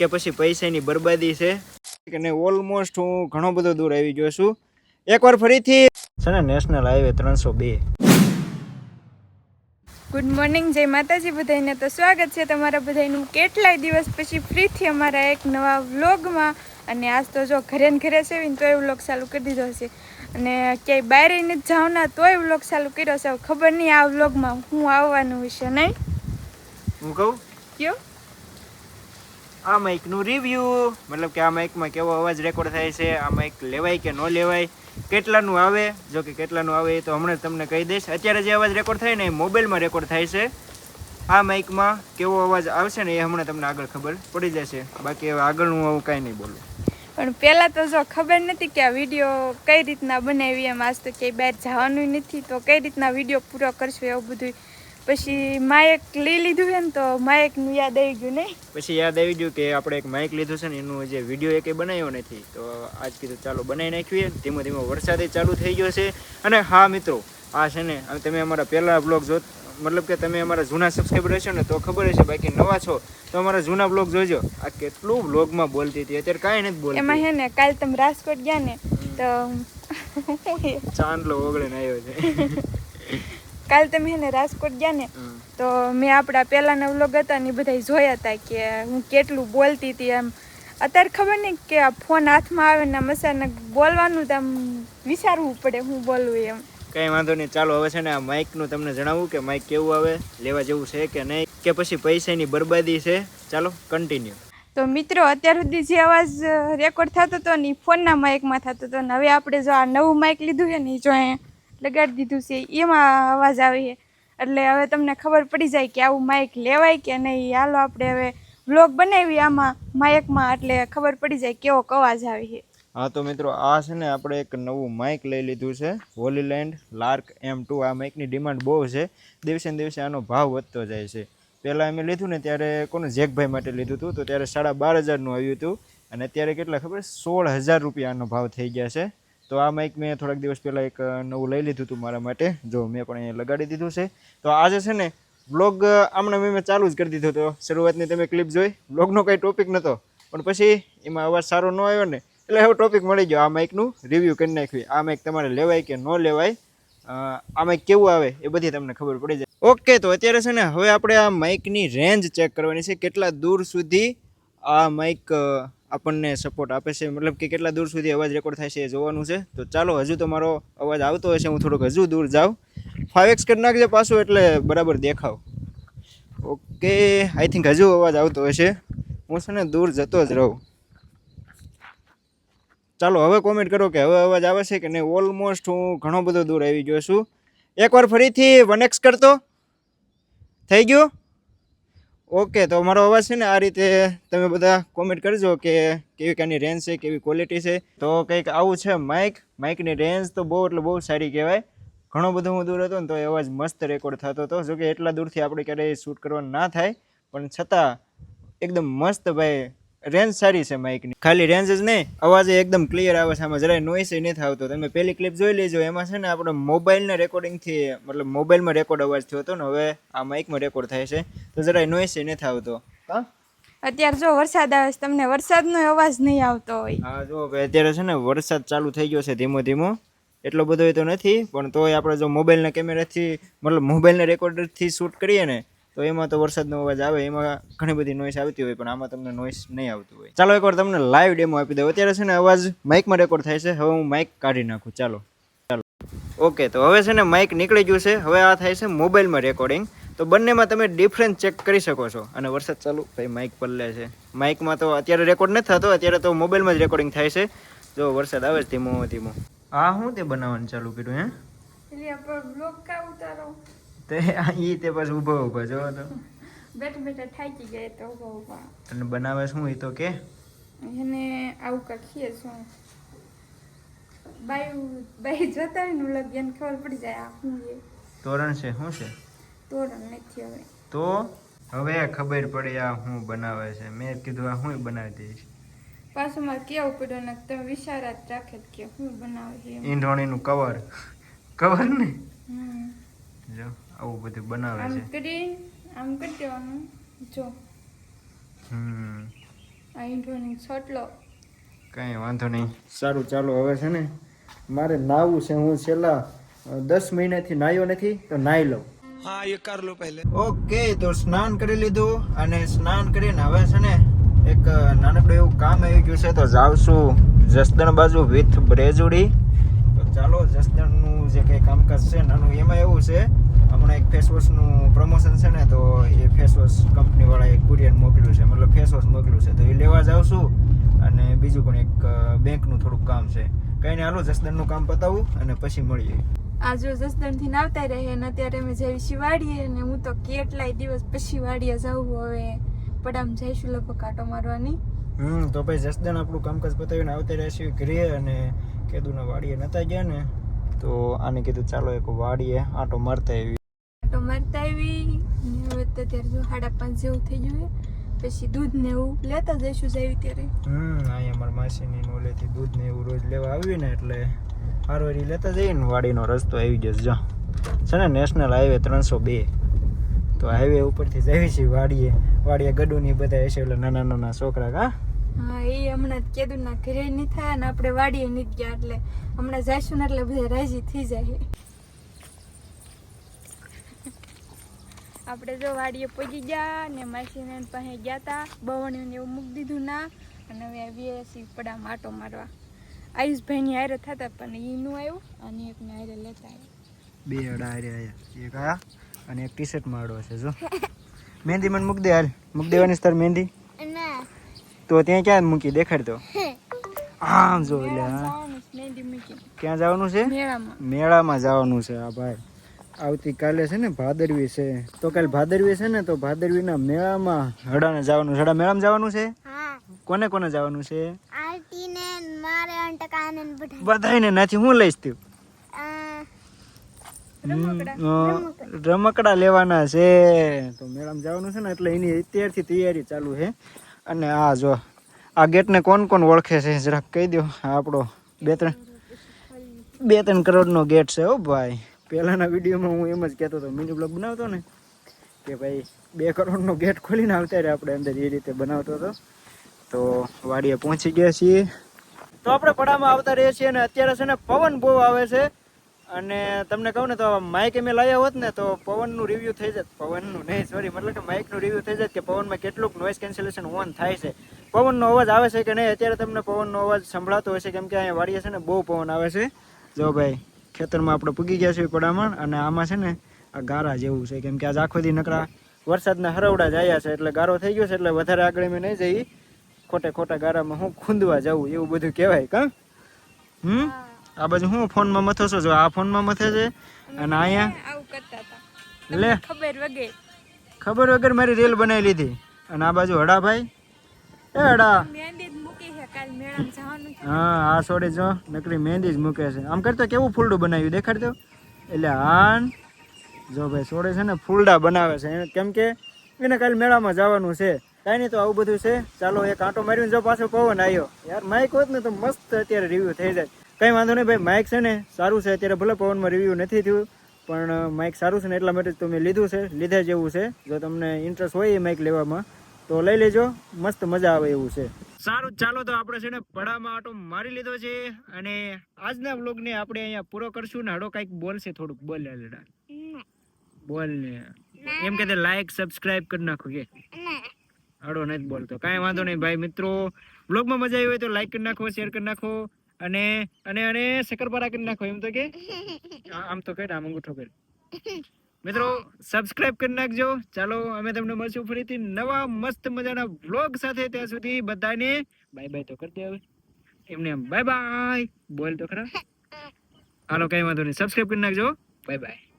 કે પછી પૈસાની બરબાદી છે? અને ઓલમોસ્ટ હું ઘણો બધો દૂર આવી ગયો છું. એકવાર ફરીથી છે ને નેશનલ હાઈવે ત્રણસો બે. ગુડ મોર્નિંગ જય માતાજી બધાને તો સ્વાગત છે તમારા બધાનું કેટલાય દિવસ પછી ફ્રીથી અમારા એક નવા વ્લોગમાં. અને આજ તો જો ઘરે ને ઘરે છે તો તોય વ્લોગ ચાલુ કરી દીધો છે. અને ક્યાંય બહાર નથી જાવના તોય વ્લોગ ચાલુ કર્યો છે. હવે ખબર નહીં આ વ્લોગમાં હું આવવાનું હશે નહીં? હું કહું? કયો? આ માઇકનું રિવ્યૂ મતલબ કે આ માઇકમાં કેવો અવાજ રેકોર્ડ થાય છે, આ માઇક લેવાય કે ન લેવાય, કેટલાનું આવે, જો કે કેટલાનું આવે એ તો હમણાં તમને કહી દઈશ. અત્યારે જે અવાજ રેકોર્ડ થાય ને એ મોબાઈલમાં રેકોર્ડ થાય છે. આ માઇકમાં કેવો અવાજ આવશે ને એ હમણાં તમને આગળ ખબર પડી જશે. બાકી હવે આગળ હું કાંઈ નહીં બોલું. પણ પહેલાં તો જો ખબર નથી કે આ વીડિયો કઈ રીતના બનાવી, એમ આજ તો ક્યાંય બહાર જવાનું નથી, તો કઈ રીતના વીડિયો પૂરો કરશું એવું બધું પછી માયક લઈ લીધું છે ને તો માયકનું યાદ આવી ગયું નહીં પછી યાદ આવી ગયું કે આપણે એક માઇક લીધું છે ને એનું જે વીડિયો એકે બનાવ્યો નથી. તો આજ કીધું ચાલો બનાવી નાખ્યું ધીમે ધીમે વરસાદે ચાલુ થઈ ગયો છે. અને હા મિત્રો આ છે ને હવે તમે અમારા પહેલા બ્લોગ જો મતલબ કે તમે અમારા જૂના સબસ્ક્રાઈબર હશો ને તો ખબર હશે બાકી નવા છો તો અમારા જૂના બ્લોગ જોજો. આ કેટલું બ્લોગમાં બોલતી હતી અત્યારે કાંઈ નથી એમાં છે હે ને કાલ તમે રાજકોટ ગયા ને તો ચાંદલો ઓગળીને આવ્યો છે. કાલ તમે હે ને રાજકોટ ગયા ને તો મેં આપણા પહેલાના વ્લોગ હતા ને બધા જોયા હતા કે હું કેટલું બોલતી હતી એમ. અત્યારે ખબર નહીં કે આ ફોન હાથમાં આવે ને મસાને બોલવાનું તો આમ વિચારવું પડે હું બોલવું એમ. કઈ વાંધો નહીં ચાલો હવે છે ને આ માઇકનું તમને જણાવું કે માઇક કેવું આવે લેવા જેવું છે કે નહીં કે પછી પૈસાની બરબાદી છે. ચાલો કન્ટિન્યુ તો મિત્રો અત્યાર સુધી જે અવાજ રેકોર્ડ થતો હતો ને ફોનના માઇકમાં થતો હતો ને હવે આપણે જો આ નવું માઇક લીધું છે ને જો અહીંયા લગાડી દીધું છે, એમાં અવાજ આવે છે. એટલે હવે તમને ખબર પડી જાય કે આવું માઇક લેવાય કે નહીં. હાલો, આપણે હવે વ્લોગ બનાવી આમાં માઇકમાં એટલે ખબર પડી જાય કેવો અવાજ આવે છે. હા, તો મિત્રો, આ છે ને આપણે એક નવું માઇક લઈ લીધું છે હોલીલેન્ડ લાર્ક એમ ટુ આ માઇકની ડિમાન્ડ બહુ છે. દિવસે ને દિવસે આનો ભાવ વધતો જાય છે. પહેલાં અમે લીધું ને ત્યારે કોને જેકભાઈ માટે લીધું હતું, તો ત્યારે સાડા બાર હજારનું આવ્યું હતું. અને અત્યારે કેટલા ખબર સોળ હજાર રૂપિયાનો ભાવ થઈ ગયા છે. તો આ માઇક મેં થોડાક દિવસ પહેલાં એક નવું લઈ લીધું હતું મારા માટે, જો મેં પણ અહીંયા લગાડી દીધું છે. તો આજે છે ને બ્લોગ આમણે મેં ચાલુ જ કરી દીધો હતો. શરૂઆતની તમે ક્લિપ જોઈ. બ્લોગનો કંઈ ટોપિક નહોતો પણ પછી એમાં અવાજ સારો ન આવ્યો ને, એટલે હવે ટોપિક મળી ગયો. આ માઇકનું રિવ્યૂ કરી નાખ્યું. આ માઇક તમારે લેવાય કે ન લેવાય આ માઇક કેવું આવે એ બધી તમને ખબર પડી જાય. ઓકે તો અત્યારે છે ને, હવે આપણે આ માઇકની રેન્જ ચેક કરવાની છે. કેટલા દૂર સુધી આ માઇક આપણને સપોર્ટ આપે છે. મતલબ કે કેટલા દૂર સુધી અવાજ રેકોર્ડ થાય છે એ જોવાનું છે. તો ચાલો, હજુ તો મારો અવાજ આવતો હશે, હું થોડુંક હજુ દૂર જાઉં. ફાઇવ એક્સ કરી નાખજે પાછું, એટલે બરાબર દેખાવ. ઓકે આઈ થિંક હજુ અવાજ આવતો હશે. હું છે ને દૂર જતો જ રહું. ચાલો, હવે કોમેન્ટ કરો કે હવે અવાજ આવે છે કે નહીં. ઓલમોસ્ટ હું ઘણો બધો દૂર આવી ગયો છું. એકવાર ફરીથી વન એક્સ કરતો. થઈ ગયું? ઓકે, તો મારો અવાજ છે ને આ રીતે તમે બધા કોમેન્ટ કરજો કે કેવી કાની રેન્જ છે, કેવી ક્વોલિટી છે. તો કંઈક આવું છે માઇક માઇકની રેન્જ તો બહુ, એટલે બહુ સારી કહેવાય. ઘણો બધો હું દૂર હતો ને તો એ અવાજ મસ્ત રેકોર્ડ થતો હતો. જો કે એટલા દૂરથી આપણે ક્યારેય શૂટ કરવા ના થાય. પણ છતાં, એકદમ મસ્ત ભાઈ રેન્જ સારી છે માઇકની ખાલી રેન્જ જ નહીં અવાજ એકદમ ક્લિયર આવે છે આમાં જરાય નોઈસ નથી આવતો. તમે પહેલી ક્લિપ જોઈ લેજો એમાં છે ને આપણે મોબાઈલના રેકોર્ડિંગથી મતલબ મોબાઈલમાં રેકોર્ડ અવાજ થયો હતો ને હવે આ માઇકમાં રેકોર્ડ થાય છે તો જરાય નોઈસ નથી આવતો. હા? અત્યારે જો વરસાદ આવે છે તમને વરસાદનો અવાજ નહીં આવતો હોય. હા જો અત્યારે છે ને વરસાદ ચાલુ થઈ ગયો છે ધીમો ધીમો. એટલો બધો તો નથી પણ તોય આપણે જો મોબાઈલના કેમેરાથી મતલબ મોબાઈલના રેકોર્ડરથી શૂટ કરીએ ને તો એમાં તો વરસાદનો અવાજ આવે એમાં ઘણી બધી નોઈસ આવતી હોય પણ આમાં તમને નોઈસ નહીં આવતું હોય. ચાલો એકવાર તમને લાઈવ ડેમો આપી દઉં. અત્યારે છે ને અવાજ માઇકમાં રેકોર્ડ થાય છે. હવે હું માઇક કાઢી નાખું. ચાલો. ચાલો. ઓકે તો હવે છે ને માઇક નીકળી ગયું છે. હવે આ થાય છે મોબાઈલમાં રેકોર્ડિંગ તો બંનેમાં તમે ડિફરન્સ ચેક કરી શકો છો. અને વરસાદ ચાલુ. ભાઈ માઇક પર લે છે. માઇકમાં તો અત્યારે રેકોર્ડ નથી થતો. અત્યારે તો મોબાઈલમાં જ રેકોર્ડિંગ થાય છે. જો વરસાદ આવે છે ધીમો ધીમો. આ શું તે બનાવવાનું ચાલુ કર્યું હે? તે ઈ તે પાછું ઊભો ઊભો જો તો. બેઠા બેઠા થાકી ગયા તો ઊભા ઊભા અને બનાવે શું એ તો કે? એને આવું કખીએ ખીએ શું? બાઈ બાઈ જોતા ને વ્લોગ ખબર પડી જાય આ શું છે? તોરણ છે શું છે? તોરણ નથી હવે. તો? હવે ખબર પડી આ શું બનાવે છે. મેં કીધું આ હું બનાવી દઈશ. પાછું મારે કેવું પડ્યું ને તમે વિચારા જ રાખે કે શું બનાવે છે. ઈંધોણીનું કવર. કવર ને. જો. આવું બધું બનાવે છે. આમ કરી આમ કરી દેવાનું. જો. હમ. આઈડ્રોનિક છોટલો. કઈ વાંધો નહીં. સારું ચાલો હવે છે ને મારે નાવું છે. હું છેલ્લા દસ મહિનાથી નાયો નથી તો નાઈ લઉં. હા એ કર લો પહેલે. ઓકે તો સ્નાન કરી લીધું અને સ્નાન કરીને હવે છે ને એક નાનકડું એવું કામ આવી ગયું છે તો જાવશું જસદણ બાજુ વિથ બ્રેજુડી. તો ચાલો જસદણનું જે કંઈ કામકાજ છે નાનું એમાં એવું છે વોશનું પ્રમોશન છે ને તો એ ફેસ વોશ કંપનીવાળાએ કુરિયર મોકલ્યું છે. મતલબ ફેસ વોશ મોકલ્યું છે. તો એ લેવા જાઉં છું અને બીજું પણ એક બેંકનું થોડુંક કામ છે. કંઈ નહીં હાલો જસદણનું કામ પતાવું અને પછી મળીએ. આ જો જસદણથી આવતા રહે અને અત્યારે અમે જઈ છીએ વાડીએ અને હું તો કેટલાય દિવસ પછી વાડીએ જાઉં હવે. પડામ જઈશું લગભગ કાંટો મારવાની. હમ તો ભાઈ જસદણ આપણું કામકાજ પતાવીને આવતા રહેશે ઘરે અને કેદુના વાડીએ નતા ગયા ને તો આને કીધું ચાલો એક વાડીએ આટો મારતા આવી તો ત્યારે જો સાડા પાંચ જેવું થઈ ગયું પછી દૂધ ને એવું લેતા જઈશું જાય ત્યારે. હમ અહીંયા અમારા માસીની નોલેથી દૂધ ને એવું રોજ લેવા આવ્યું ને એટલે હારવારી લેતા જઈએ ને વાડીનો રસ્તો આવી જશે જો છે ને નેશનલ હાઈવે ત્રણસો બે. તો હાઈવે ઉપરથી જઈએ છીએ વાડીએ. વાડીએ ગડુની બધા હશે એટલે નાના નાના છોકરા કા? હા એ હમણાં કેદું ના ઘરે નહીં થાય અને આપણે વાડીએ નહીં ગયા એટલે હમણાં જઈશું ને એટલે બધા રાજી થઈ જાય આપણે જો વાડીએ પહોંચી ગયા ને માસીને પાસે ગયા હતા બવણ્યું એવું મૂકી દીધું ના અને હવે આવીએ સીપડા પડા માટો મારવા. આયુષભાઈની હારે થતા પણ એનું આવ્યું અને એકને હારે લેતા આવ્યા બે અડા હારે આવ્યા એક આયા અને એક ટી શર્ટ માળો છે જો. મહેંદી મને મૂકી દે હાલ. મૂકી દેવાની તાર મહેંદી. તો ત્યાં ક્યાં મૂકી? દેખાડ તો. આમ જો એટલે જવાનું છે ક્યાં જવાનું છે? મેળામાં. મેળામાં જવાનું છે આ ભાઈ. આવતીકાલે છે ને ભાદરવી છે. તો કાલે ભાદરવી છે ને તો ભાદરવીના મેળામાં હડાને જવાનું. હડા મેળામાં જવાનું છે? કોને કોને જવાનું છે? આરતી ને મારે અંટકાને નથી હું લઈશ તું? રમકડા. લેવાના છે. તો મેળામાં જવાનું છે ને એટલે એની અત્યારથી તૈયારી ચાલુ છે. અને આ જો આ ગેટને કોણ કોણ ઓળખે છે જરાક કહી દો આપણો બે ત્રણ બે ત્રણ કરોડનો ગેટ છે હો ભાઈ. પહેલાના વિડીયોમાં હું એમ જ કહેતો હતો મિની બ્લોગ બનાવતો ને, કે ભાઈ બે કરોડનો ગેટ ખોલીને આવતા આપણે અંદર, એ રીતે બનાવતો હતો. તો વાડીએ પહોંચી ગયા છીએ. તો આપણે પડામાં આવતા રહીએ છીએ અને અત્યારે છે ને પવન બહુ આવે છે. અને તમને કહું ને તો માઇક મેં લાવ્યા હોત ને તો પવનનું રિવ્યૂ થઈ જાય પવનનું નહીં સોરી મતલબ કે માઇકનું રિવ્યૂ થઈ જાય કે પવનમાં કેટલુંક નોઇઝ કેન્સલેશન ઓન થાય છે. પવનનો અવાજ આવે છે કે નહીં? અત્યારે તમને પવનનો અવાજ સંભળાતો હશે કેમ કે અહીંયા વાડીએ છે ને બહુ પવન આવે છે. જો ભાઈ ખેતરમાં આપણે પૂગી ગયા છીએ પડામણ અને આમાં છે ને આ ગારા જેવું છે. કેમ કે આજ આખો દી નકરા વરસાદના હરવડા જાયા છે એટલે ગારો થઈ ગયો છે એટલે વધારે આગળ મેં નહીં જઈ ખોટે ખોટા ગારામાં હું ખૂંદવા જાઉં એવું બધું કહેવાય કા? હમ? આ બાજુ હું ફોનમાં મથો છો? જો આ ફોનમાં મથે છે અને અહીંયા લે. ખબર વગે ખબર વગર મારી રેલ બનાવી લીધી. અને આ બાજુ હડાભાઈ. એ હડા. હા, આ છોડી જો, નકરી મહેંદી જ મૂકે છે. આમ કરતો કેવું ફૂલડું બનાવ્યું? દેખાડતો એટલે હાન, જો ભાઈ છોડે છે ને ફૂલડા બનાવે છે. કેમ કે એને કાલે મેળામાં જવાનું છે. કાંઈ નહીં તો આવું બધું છે. ચાલો, એક આંટો મારીને જો પાછો પવન આવ્યો યાર માઇક હોત ને તો મસ્ત અત્યારે રિવ્યૂ થઈ જાય. કંઈ વાંધો નહીં ભાઈ માઇક છે ને સારું છે. અત્યારે ભલે પવનમાં રિવ્યૂ નથી થયું, પણ માઇક સારું છે ને એટલા માટે તો મેં લીધું છે. લીધા જેવું છે. જો તમને ઇન્ટરેસ્ટ હોય એ માઇક લેવામાં, તો લઈ લેજો. મસ્ત મજા આવે એવું છે. સારું ચાલો તો આપણે છે ને પડામાં આટો મારી લીધો છે અને આજના વ્લોગને આપણે અહીંયા પૂરો કરશું ને હડો કંઈક બોલશે થોડુંક બોલ લેડા બોલ ને. એમ કે લાઈક સબસ્ક્રાઇબ કરી નાખો કે. હડો નથી બોલતો કાંઈ વાંધો નહીં ભાઈ મિત્રો. વ્લોગમાં મજા આવી હોય તો લાઈક કરી નાખો શેર કરી નાખો અને અને અને શક્કરપારા કરી નાખો એમ તો કે. આમ તો કે આમ અંગૂઠો કર મિત્રો સબસ્ક્રાઇબ કરી નાખજો. ચાલો અમે તમને મળશું ફરીથી નવા મસ્ત મજાના વ્લોગ સાથે. ત્યાં સુધી બધાને બાય બાય તો કરી દે હવે. એમને એમ બાય બાય બોલ તો ખરા. હાલો કઈ વાંધો નહીં. સબસ્ક્રાઇબ કરી નાખજો. Bye bye